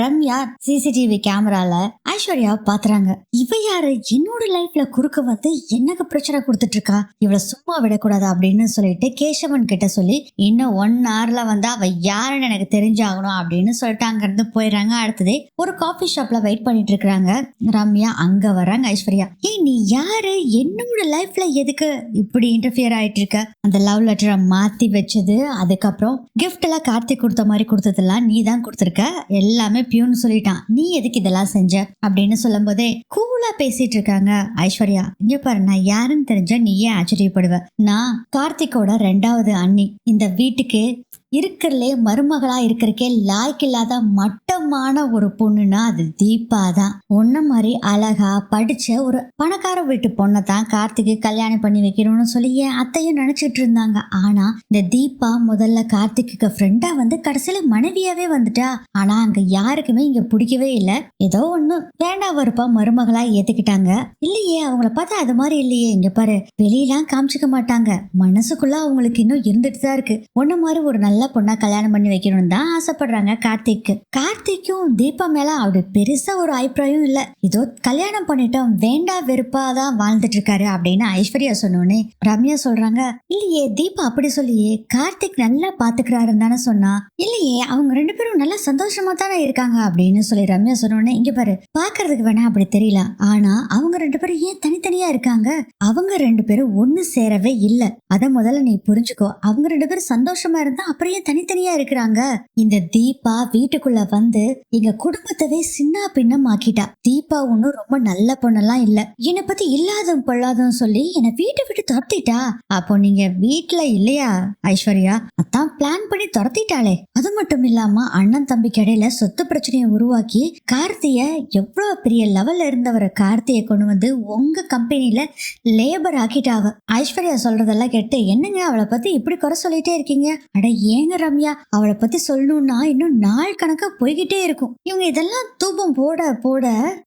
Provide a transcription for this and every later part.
Ramya CCTV கேமரால ஐஸ்வர்யா பாத்துறாங்க இவ யாரு? என்னோட லைஃப்ல குறுக்க வந்து எனக்கு பிரச்சனை கொடுத்துட்டு இருக்கா? இவளை சும்மா விடக்கூடாது அப்படின்னு சொல்லிட்டு கேசவன் கிட்ட சொல்லி இன்னும் ஒன் ஹவர்ல வந்து அவ யாருன்னு எனக்கு தெரிஞ்சாகணும் அப்படின்னு சொல்லிட்டு அங்க இருந்து போயிடுறாங்க. அடுத்ததே ஒரு காஃபி ஷாப்ல வெயிட் பண்ணிட்டு இருக்காங்க ரம்யா அங்க வர்றாங்க ஐஸ்வர்யா. ஏய் நீ யாரு? என்னோட லைஃப்ல எதுக்கு இப்படி இன்டர்ஃபியர் ஆயிட்டு இருக்க? அந்த லவ் லெட்டரை மாத்தி வச்சது. அதுக்கப்புறம் கிஃப்ட் எல்லாம் கார்த்திக் கொடுத்த மாதிரி கொடுத்ததெல்லாம் நீ தான் கொடுத்துருக்க. எல்லாமே பியூன்னு சொல்லிட்டான். நீ எதுக்கு இதெல்லாம் செஞ்ச? அப்படின்னு சொல்லும் போதே கூலா பேசிட்டு இருக்காங்க ஐஸ்வர்யா. இங்க பாரு நான் யாருன்னு தெரிஞ்ச நீ ஏன் ஆச்சரியப்படுவ. நான் கார்த்திகோட ரெண்டாவது அண்ணி. இந்த வீட்டுக்கு இருக்கிறதுலே மருமகளாக இருக்கிறக்கே லாய்க்கு இல்லாத மட்டமான ஒரு பொண்ணுனா அது தீபா தான் ஒன்ன மாதிரி அழகா படிச்ச ஒரு பணக்கார வீட்டு பொண்ணை தான் கார்த்திக்கு கல்யாணம் பண்ணி வைக்கணும்னு சொல்லி என் அத்தையும் நினைச்சிட்டு இருந்தாங்க. ஆனா இந்த தீபா முதல்ல கார்த்திக்கு ஃப்ரெண்டா வந்து கடைசியில மனைவியாவே வந்துட்டா. ஆனா அங்க யாருக்குமே இங்க பிடிக்கவே இல்லை. ஏதோ ஒண்ணு வேண்டாம் வருப்பா மருமகளா ஏத்துக்கிட்டாங்க. இல்லையே அவங்கள பார்த்தா அது மாதிரி இல்லையே. இங்க பாரு வெளியெல்லாம் காமிச்சிக்க மாட்டாங்க. மனசுக்குள்ள அவங்களுக்கு இன்னும் இருந்துட்டு தான் இருக்கு. ஒன்ன மாதிரி ஒரு நல்ல பொண்ணா கல்யாணம் பண்ணி வைக்கணும்னு தான் ஆசைப்படுறாங்க கார்த்திக் கார்த்திக்கும் தீபா மேல அப்படி பெருசா ஒரு அபிப்பிராயம் இல்ல. இதோ கல்யாணம் பண்ணிட்டோம் வேண்டா வெறுப்பா தான் வாழ்ந்துட்டு இருக்காரு அப்படின்னு ஐஸ்வர்யா சொன்னோன்னே ரம்யா சொல்றாங்க இல்லையே தீபா அப்படி சொல்லியே கார்த்திக் நல்லா பாத்துக்கிறாருன்னு தானே சொன்னா. இல்லையே அவங்க ரெண்டு பேரும் நல்லா சந்தோஷமா தானே இருக்காங்க அப்படின்னு சொல்லி ரம்யா சொன்னோன்னே இங்க பாரு பாக்குறதுக்கு வேணா அப்படி தெரியல. ஆனா அவங்க ரெண்டு பேரும் ஏன் தனித்தனியா இருக்காங்க? அவங்க ரெண்டு பேரும் ஒண்ணு சேரவே இல்ல. அத முதல்ல நீ புரிஞ்சுக்கோ. அவங்க ரெண்டு பேரும் சந்தோஷமா இருந்தா அப்புறம் ஏன் தனித்தனியா இருக்கிறாங்க. இந்த தீபா வீட்டுக்குள்ள வந்து எங்க குடும்பத்தவே சின்ன பின்னம் ஆக்கிட்டா தீபா ஒன்னும் ரொம்ப நல்ல பொண்ணெல்லாம் இல்ல. என்னை பத்தி இல்லாதவன் பொல்லாதவன் சொல்லி என்னை வீட்டை விட்டு துரத்திட்டா. அப்போ நீங்க வீட்டுல இல்லையா ஐஸ்வர்யா? அதான் பிளான் பண்ணி துரத்திட்டாளே. அது மட்டும் இல்லாம அண்ணன் தம்பிக்கு இடையில சொத்து பிரச்சனையை உருவாக்கி கார்த்திய எவ்வளவு பெரிய லெவல்ல இருந்தவரை கார்த்தியை கொண்டு வந்து உங்க கம்பெனில லேபர் ஆக்கிட்டாவ ஐஸ்வர்யா சொல்றதெல்லாம் கேட்டு என்னங்க அவளை பத்தி இப்படி குறை சொல்லிட்டே இருக்கீங்க? அட ஏங்க ரம்யா அவளை பத்தி சொல்லணும்னா இன்னும் நாள் கணக்கா போய்கிட்டே இருக்கும். இவங்க இதெல்லாம் தூபம் போட போட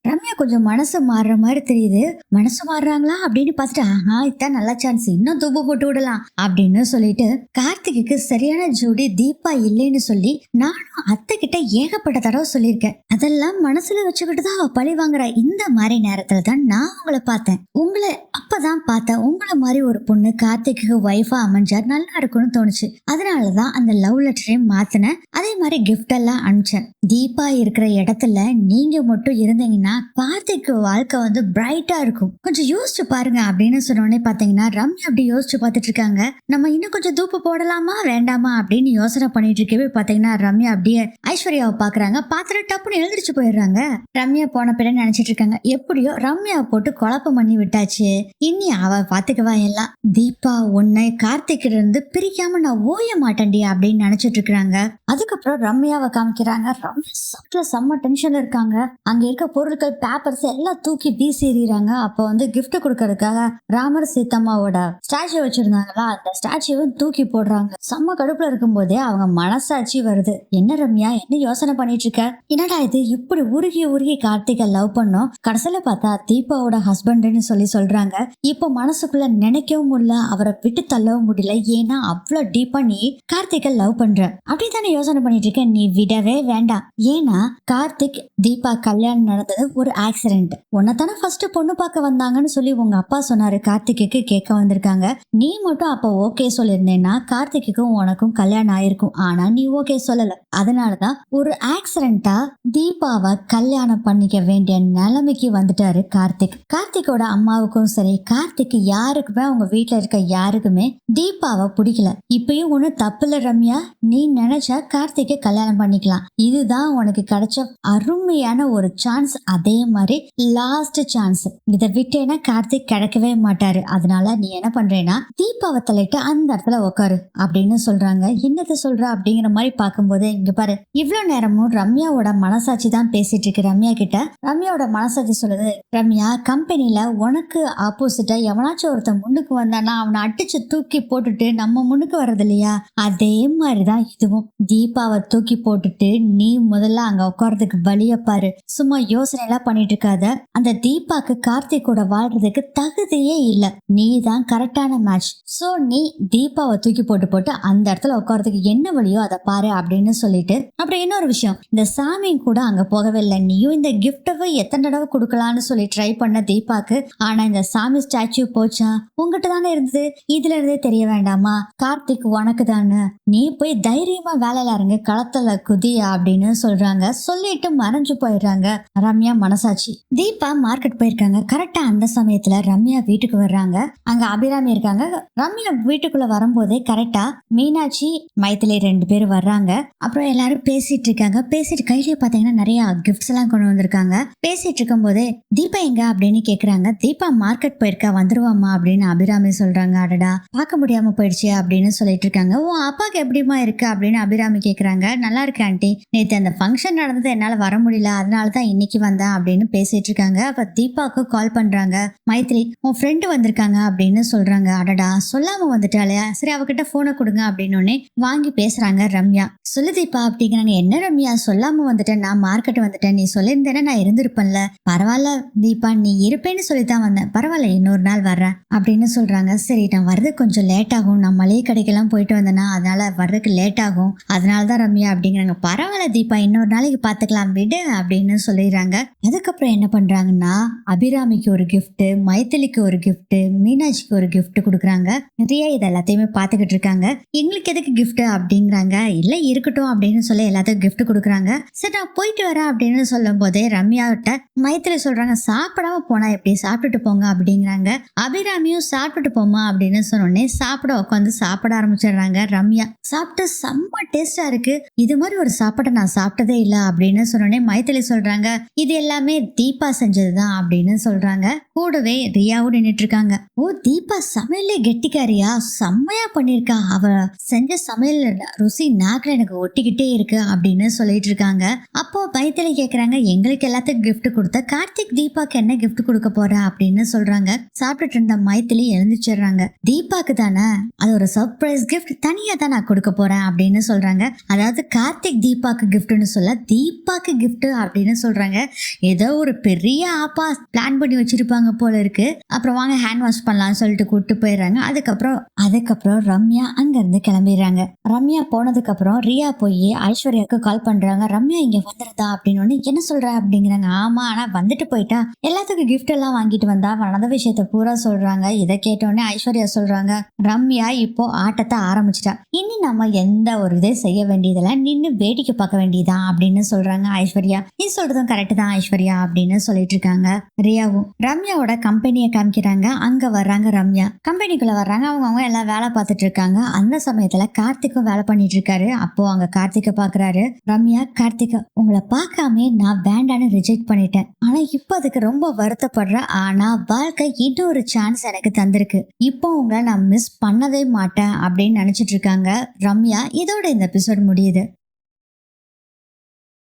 ரம்யா கொஞ்சம் மனசு மாறுற மாதிரி தெரியுது. மனசு மாறுறாங்களா அப்படின்னு பார்த்துட்டு ஆஹா இதான் நல்ல சான்ஸ் இன்னும் தூபம் போட்டு விடலாம் அப்படின்னு சொல்லிட்டு கார்த்திக்கு சரியான ஜோடி தீபா இல்லைன்னு சொல்லி நானும் அத்தை கிட்ட ஏகப்பட்ட தடவை சொல்லியிருக்கேன். அதெல்லாம் மனசுல வச்சுக்கிட்டு தான் அவ பழி வாங்குற. இந்த மாதிரி நேரத்துல தான் நான் உங்களை பார்த்தேன். உங்களை அப்பதான் பார்த்தேன் உங்களை மாதிரி ஒரு பொண்ணு கார்த்திக்கு ஒய்ஃபா அமைஞ்சா நல்லா இருக்கும்னு தோணுச்சு. அதனாலதான் அந்த லவ் லெட்டரையும் மாத்தினேன். அதே மாதிரி கிஃப்ட் எல்லாம் அனுப்பிச்சேன். தீபா இருக்கிற இடத்துல நீங்க மட்டும் இருந்தீங்கன்னா கார்த்திக்கு வாழ்க்கை வந்து பிரைட்டா இருக்கும். கொஞ்சம் யோசிச்சு பாருங்க அப்படின்னு சொன்னோடனே பாத்தீங்கன்னா ரம்யா அப்படி யோசிச்சு பார்த்துட்டு இருக்காங்க. நம்ம இன்னும் கொஞ்சம் தூப்பு போடலாமா வேண்டாமா அப்படின்னு யோசனை பண்ணிட்டு இருக்கவே பாத்தீங்கன்னா ரம்யா அப்படியே ஐஸ்வர்யாவை பாக்குறாங்க. பாத்திர டப்புன்னு எழுந்திரிச்சு போயிடுறாங்க. ரம்யா போன பின்ன நினைச்சிட்டு இருக்காங்க. எப்படியோ ரம்யா போட்டு குழப்பம் பண்ணி விட்டாச்சு. இனி அவ பார்த்துக்குவா எல்லாம். தீபா உன்னை கார்த்திக்கிட்ட இருந்து பிரிக்காம நான் ஓய மாட்டேன்டி அப்படின்னு நினைச்சிட்டு இருக்காங்க அதுக்கப்புறம் ரம்யாவை காமிக்கிறாங்க. ரம்யா செம்ம டென்ஷன்ல இருக்காங்க. அங்க இருக்க பொருட்கள் பேப்பர்ஸ் எல்லாம் தூக்கி வீசி எறிகிறாங்க. அப்போ வந்து கிஃப்ட் கொடுக்கறதுக்காக ராமர் சீத்தம்மாவோட ஸ்டாச்சு வச்சிருந்தாங்களா? அந்த ஸ்டாச்சுவும் தூக்கி போடுறாங்க. செம்ம கடுப்புல இருக்கும்போதே அவங்க மனசாட்சி வருது. என்ன ரம்யா என்ன யோசனை பண்ணிட்டு இருக்க? என்னடா இது? இப்படி உருகி உருகி கார்த்திகை லவ் பண்ணோம். கடைசியில பார்த்தா தீபாவோட ஹஸ்பண்ட்னு சொல்லி சொல்றாங்க. இப்போ மனசுக்குள்ள நினைக்கவும் முடியல அவரை விட்டு தள்ளவும் முடியல. ஏன்னா அவ்வளோ டீப்பா நீ கார்த்திகை லவ் பண்ற. அப்படித்தானே யோசனை பண்ணிட்டு இருக்க? நீ விடவே வேண்டாம். ஏன்னா கார்த்திக் தீபா கல்யாணம் நடந்தது ஒரு ஆக்சிடென்ட் தானே ஃபர்ஸ்ட் பொண்ணு பார்க்க வந்தாங்கன்னு சொல்லி உங்க அப்பா சொன்னாரு. கார்த்திக்கு கேட்க வந்திருக்காங்க. நீ மட்டும் அப்ப ஓகே சொல்லியிருந்தேன்னா கார்த்திகைக்கும் உனக்கும் கல்யாணம் ஆயிருக்கும். ஆனா நீ ஓகே சொல்லல. அதனாலதான் ஒரு ஆக்சிடென்டா தீபாவை கல்யாணம் பண்ணிக்க வேண்டிய நிலைமைக்கு வந்துட்டாரு கார்த்திக். கார்த்திகோட அம்மாவுக்கும் சரி கார்த்திக்கு யாருக்குமே அவங்க வீட்ல இருக்க யாருக்குமே தீபாவை பிடிக்கல. இப்பயும் ஒண்ணு தப்புல ரம்யா. நீ நினைச்சா கார்த்திகை கல்யாணம் பண்ணிக்கலாம். இதுதான் உனக்கு கிடைச்ச அருமையான ஒரு சான்ஸ் அதே மாதிரி லாஸ்ட் சான்ஸ் இதை விட்டேன்னா கார்த்திக் கிடைக்கவே மாட்டாரு. அதனால நீ என்ன பண்றேன்னா தீபாவை தலையிட்டு அந்த இடத்துல உட்காரு அப்படின்னு சொல்றாங்க. என்னது சொல்ற அப்படிங்கிற மாதிரி பார்க்கும்போது இங்க பாரு இவ்வளவு நேரமும் ரம்யாவோட மனசாட்சி தான் பேசிட்டு இருக்கு ரம்யா கிட்ட. ரம்யாவோட மனசாட்சி சொல்லுது ரம்யா கம்பெனில உனக்கு ஆப்போசிட் ஆப்போசிட்டா எவனாச்சும் ஒருத்தன் முன்னுக்கு வந்தானா அவனை அடிச்சு தூக்கி போட்டுட்டு நம்ம முன்னுக்கு வர்றது இல்லையா அதே மாதிரிதான் இதுவும். தீபாவை தூக்கி போட்டுட்டு நீ முதல்ல அங்க உட்கார்றதுக்கு வழிய பாரு. சும்மா யோசனை எல்லாம் பண்ணிட்டு இருக்காத அந்த தீபாக்கு கார்த்திக் கூட வாழ்றதுக்கு தகுதியே இல்ல. நீ தான் கரெக்டான மேட்ச் சோ நீ தீபாவை தூக்கி போட்டு போட்டு அந்த இடத்துல உட்கார்றதுக்கு என்ன வழியோ அதை பாரு அப்படின்னு சொல்லிட்டு அப்புறம் இன்னொரு விஷயம். இந்த சாமி கூட அங்க போகவே இல்லை. நீயும் இந்த கிஃப்டவை எத்தனை தடவை கொடுக்கலான்னு சொல்லி ட்ரை பண்ண தீபாக்கு. ஆனா இந்த சாமி ஸ்டாச்சு போச்சா? உங்ககிட்ட தானே இருந்தது. இதுல இருந்தே தெரிய வேண்டாமா? கார்த்திக் உனக்கு தானே. நீ போய் தைரியமா வேலையில இறங்க. களத்துல குதி அப்படின்னு சொல்றாங்க. சொல்லிட்டு மறைஞ்சு போயிடுறாங்க. ரம்யா மனசாட்சி. தீபா மார்க்கெட் போயிருக்காங்க. கரெக்டா அந்த சமயத்துல ரம்யா வீட்டுக்கு வர்றாங்க. அங்க அபிராமி இருக்காங்க. ரம்யா வீட்டுக்குள்ள வரும்போதே கரெக்டா மீனாட்சி மைத்திலே ரெண்டு பேரும் வர்றாங்க. அப்புறம் எல்லாரும் பேசிட்டு இருக்காங்க. பேசிட்டு கையிலேயே பாத்தீங்கன்னா நிறைய கிஃப்ட்ஸ் எல்லாம் கொண்டு வந்திருக்காங்க. பேசிட்டு இருக்கும் போதே தீபா எங்க அப்படின்னு கேக்குறாங்க. தீபா மார்க்கெட் போயிருக்கா? வந்துருவாமா அப்படின்னு அபிராமி சொல்றாங்க. அடடா பார்க்க முடியாம போயிடுச்சு அப்படின்னு சொல்லிட்டு இருக்காங்க. உன் அப்பாக்கு எப்படிமா இருக்கு அப்படின்னு அபிராமி கேக்குறாங்க. நல்லா இருக்கு ஆண்டி. நேற்று அந்த ஃபங்க்ஷன் நடந்தது என்னால வர முடியல. அதனால தான் இன்னைக்கு வந்தேன் அப்படின்னு பேசிட்டு இருக்காங்க. அப்ப தீபாவுக்கு கால் பண்றாங்க. மைத்ரி உன் ஃப்ரெண்டு வந்திருக்காங்க அப்படின்னு சொல்றாங்க. அடடா சொல்லாம வந்துட்டாலே சரி அவகிட்ட போனை கொடுங்க அப்படின்னு வாங்கி பேசுறாங்க ரம்யா. சொல்லு தீபா அப்படிங்கிறாங்க. என்ன ரம்யா? சொல்லாம வந்துட்டேன். நான் மார்க்கெட் வந்துட்டேன். நீ சொல்லியிருந்தேன்னா நான் இருந்திருப்பேன்ல. பரவாயில்ல தீபா நீ இருப்பேன்னு சொல்லி தான் வந்தேன். பரவாயில்ல இன்னொரு நாள் வர்றேன் அப்படின்னு சொல்றாங்க. சரி நான் வர்றது கொஞ்சம் லேட் ஆகும். நான் மளிகை கடைக்கெல்லாம் போயிட்டு வந்தேன்னா அதனால வர்றதுக்கு லேட் ஆகும். அதனால தான் ரம்யா அப்படிங்கிறாங்க. பரவாயில்ல தீபா இன்னொரு நாளைக்கு பார்த்துக்கலாம் விடு அப்படின்னு சொல்லிடுறாங்க. அதுக்கப்புறம் என்ன பண்றாங்கன்னா அபிராமிக்கு ஒரு கிஃப்ட்டு மைத்திலிக்கு ஒரு கிஃப்ட்டு மீனாட்சிக்கு ஒரு கிஃப்ட் கொடுக்குறாங்க. நிறைய இது எல்லாத்தையுமே பார்த்துக்கிட்டு இருக்காங்க. எங்களுக்கு எதுக்கு கிஃப்ட் அப்படிங்கிறாங்க. இல்ல இருக்கட்டும் அப்படின்னு சொல்லி எல்லாத்துக்கும் கிஃப்ட் கொடுக்குறாங்க. சரி நான் போயிட்டு வரேன் அப்படின்னு சொல்லும் போதே ரம்யாவிட்ட மைத்திலி சொல்றாங்க. சாப்பிடாம போனா எப்படி? சாப்பிட்டுட்டு போங்க அப்படிங்கிறாங்க. அபிராமியும் சாப்பிட்டுட்டு போமா அப்படின்னு சொன்னோடனே சாப்பிட உட்காந்து சாப்பிட ஆரம்பிச்சிடுறாங்க ரம்யா. சாப்பிட்டு செம்ம டேஸ்டா இருக்கு. இது மாதிரி ஒரு சாப்பாட்டை நான் சாப்பிட்டதே இல்லை அப்படின்னு சொன்னோடனே மைத்திலி சொல்றாங்க. இது எல்லாமே தீபா செஞ்சதுதான் அப்படின்னு சொல்றாங்க. கூடவே ரியாவும் நின்னுட்டு இருக்காங்க ஓ தீபா சமையலே கெட்டிக்காரியா? செம்மையா பண்ணிருக்கா அவ செஞ்ச சமையல் ருசி நாக்குல எனக்கு ஒட்டிக்கிட்டே இருக்கு அப்படின்னு சொல்லிட்டு இருக்காங்க அப்போ மைத்திலி கேக்குறாங்க எங்களுக்கு எல்லாத்துக்கும் கிஃப்ட் கொடுத்த கார்த்திக் தீபாக்கு என்ன கிஃப்ட் கொடுக்க போற அப்படின்னு சொல்றாங்க. சாப்பிட்டுட்டு இருந்த மைத்திலி எழுந்துச்சிடுறாங்க தீபாக்கு தானே அது ஒரு சர்ப்ரைஸ் கிஃப்ட் தனியா தான் நான் கொடுக்க போறேன் அப்படின்னு சொல்றாங்க. அதாவது கார்த்திக் தீபாக்கு கிஃப்ட்னு சொல்ல தீபாக்கு கிஃப்ட் அப்படின்னு சொல்றாங்க. ஏதோ ஒரு பெரிய ஆப்பா பிளான் பண்ணி வச்சிருப்பாங்க போல இருக்கு. அப்புறம் வாங்க ஹேண்ட் வாஷ் பண்ணலாம்னு சொல்லிட்டு கூப்பிட்டு போயிடுறாங்க. அதுக்கப்புறம் அதுக்கப்புறம் ரம்யா அங்க இருந்து கிளம்பிடுறாங்க. ரம்யா போனதுக்கு அப்புறம் ரியா போய் ஐஸ்வர்யாவுக்கு கால் பண்றாங்க. ரம்யா இங்க வந்துருதா அப்படின்னு என்ன சொல்ற? அப்படிங்கிறாங்க. ஆமா ஆனா வந்துட்டு போயிட்டா எல்லாத்துக்கும் கிஃப்ட் எல்லாம் வாங்கிட்டு வந்தா நடந்த விஷயத்த பூரா சொல்றாங்க. இதை கேட்டோடனே ஐஸ்வர்யா சொல்றாங்க ரம்யா இப்போ ஆட்டத்தை ஆரம்பிச்சிட்டா. இனி நம்ம எந்த ஒரு இதை செய்ய வேண்டியதில்ல. நின்று வேடிக்கை பார்க்க வேண்டியதான் அப்படின்னு சொல்றாங்க ஐஸ்வர்யா. நீ சொல்றதும் கரெக்ட் தான் ஐஸ்வர்யா அப்படின்னு சொல்லிட்டு இருக்காங்க ரியாவும். ரம்யாவோட கம்பெனியை காமிக்கிறாங்க. அங்க வர்றாங்க ரம்யா. கம்பெனிக்குள்ள வர்றாங்க. அவங்க அவங்க எல்லாம் வேலை பார்த்துட்டு இருக்காங்க. அந்த சமயத்துல கார்த்திக்கும் வேலை பண்ணிட்டு இருக்காரு. அப்போ அங்க கார்த்திகை பாக்குறாரு. ரம்யா கார்த்திகா உங்களை பார்க்காம நான் வேண்டான்னு ரிஜெக்ட் பண்ணிட்டேன். ஆனா இப்போ அதுக்கு ரொம்ப வருத்தப்படுறேன் ஆனா வாழ்க்கை இன்னொரு சான்ஸ் எனக்கு தந்திருக்கு. இப்போ உங்களை நான் மிஸ் பண்ணவே மாட்டேன் அப்படின்னு நினைச்சிட்டு இருக்காங்க ரம்யா. இதோட இந்த எபிசோட் முடியுது.